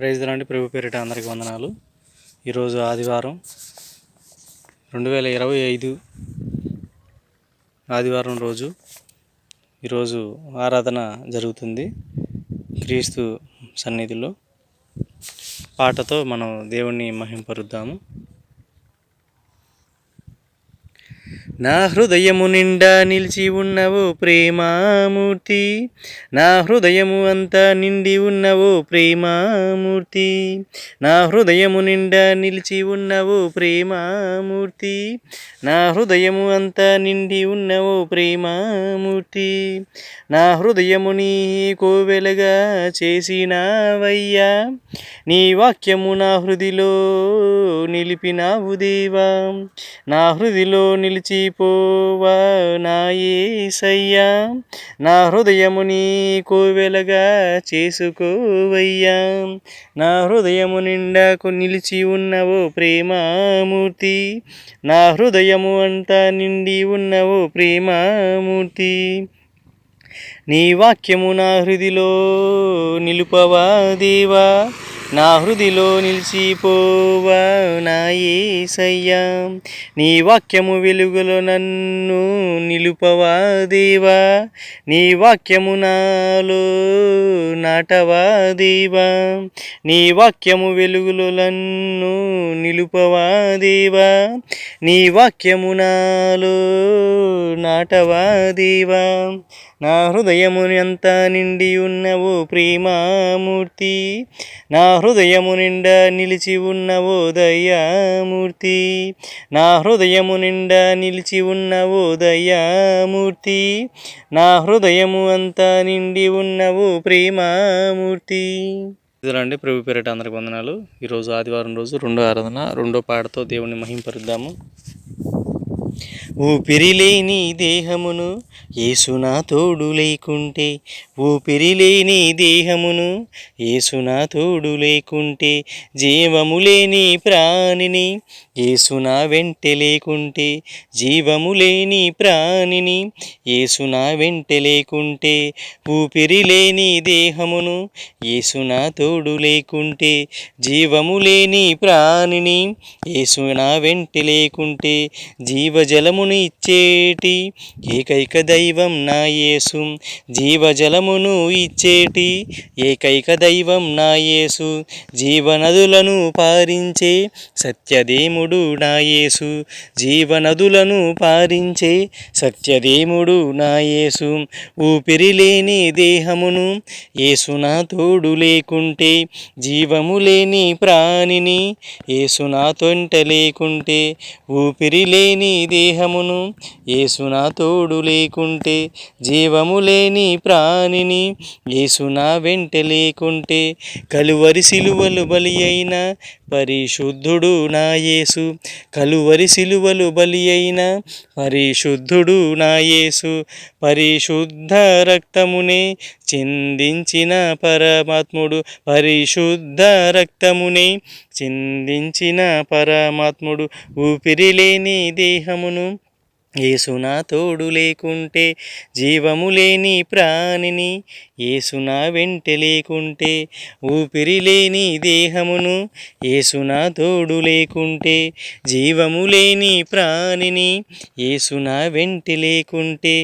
Praise లాంటి ప్రభు పేరిట అందరికీ వందనాలు. ఈరోజు ఆదివారం రెండు వేల ఇరవై ఐదు ఆదివారం రోజు ఈరోజు ఆరాధన జరుగుతుంది క్రీస్తు సన్నిధిలో. పాటతో మనం దేవుణ్ణి మహింపరుద్దాము. నా హృదయము నిండా నిలిచి ఉన్నవో ప్రేమామూర్తి. నా హృదయము అంతా నిండి ఉన్నవో ప్రేమామూర్తి. నా హృదయము నిండా నిలిచి ఉన్నవో ప్రేమామూర్తి. నా హృదయము అంతా నిండి ఉన్నవో ప్రేమామూర్తి. నా హృదయము నీ కోవెలగా చేసినావయ్యా. నీ వాక్యము నా హృదిలో నిలిపినావు దేవా. నా హృదిలో పోవా నా ఏసయ్యా నా హృదయము నీ కోవెలగా చేసుకోవయ్యా. నా హృదయము నిండాకు నిలిచి ఉన్నవో ప్రేమామూర్తి. నా హృదయము అంతా నిండి ఉన్నవో ప్రేమామూర్తి. నీ వాక్యము నా హృదిలో నిలుపవా దేవా. నా హృదిలో నిలిచిపోవా నా ఏసయ్యా నీ వాక్యము వెలుగులో నన్ను నిలుపవా దేవా. నీ వాక్యము నాలో నాటవా దేవా. నీ వాక్యము వెలుగులో నన్ను నిలుపవా దేవా. నీ వాక్యము నాలో నాటవా దేవా. నా హృదయమునంత నిండి ఉన్నవో ప్రేమామూర్తి నా హృదయము నిండా నిలిచి ఉన్నవో దయామూర్తి నా హృదయము నిండా నిలిచి ఉన్నవో దయామూర్తి నా హృదయము అంతా నిండి ఉన్నవో ప్రేమామూర్తి. ఇదిలండి ప్రభు పేరిట అందరికి వందనాలు. ఈరోజు ఆదివారం రోజు రెండో ఆరాధన రెండో పాటతో దేవుణ్ణి మహింపరుద్దాము. ఊపిరిలేని దేహమును ఏసునా తోడు లేకుంటే ఊపిరి లేని దేహమును ఏసునా తోడు లేకుంటే జీవము లేని ప్రాణిని ఏసునా వెంట లేకుంటే జీవము లేని ప్రాణిని ఏసునా వెంట లేకుంటే ఊపిరి లేని దేహమును ఏసునా తోడు లేకుంటే జీవము లేని ప్రాణిని ఏసునా వెంట లేకుంటే జీవజలము జీవజలమును ఇచ్చేటి ఏకైక దైవం నా యేసు. జీవజలమును ఇచ్చేటి ఏకైక దైవం నా యేసు. జీవనదులను పారించే సత్యదేముడు నా యేసు. జీవనదులను పారించే సత్యదేముడు నా యేసు. ఊపిరి లేని దేహమును ఏసునా తోడు లేకుంటే జీవము లేని ప్రాణిని ఏసునా తొంట లేకుంటే ఊపిరి లేని దేహమును ఏసునా తోడు లేకుంటే జీవము లేని ప్రాణిని ఏసునా వెంట లేకుంటే కలువరి సిలువలు బలి అయిన పరిశుద్ధుడు నా యేసు. కలువరి సిలువలు బలి అయిన పరిశుద్ధుడు నా యేసు. పరిశుద్ధ రక్తమునే చిందించిన పరమాత్ముడు. పరిశుద్ధ రక్తమునే చిందించిన పరమాత్ముడు. ఊపిరి లేని దేహమును ఏసునా తోడు లేకుంటే జీవము లేని ప్రాణిని ఏసునా వెంట లేకుంటే ఊపిరి లేని దేహమును ఏసునా తోడు లేకుంటే జీవము లేని ప్రాణిని ఏసునా వెంట లేకుంటే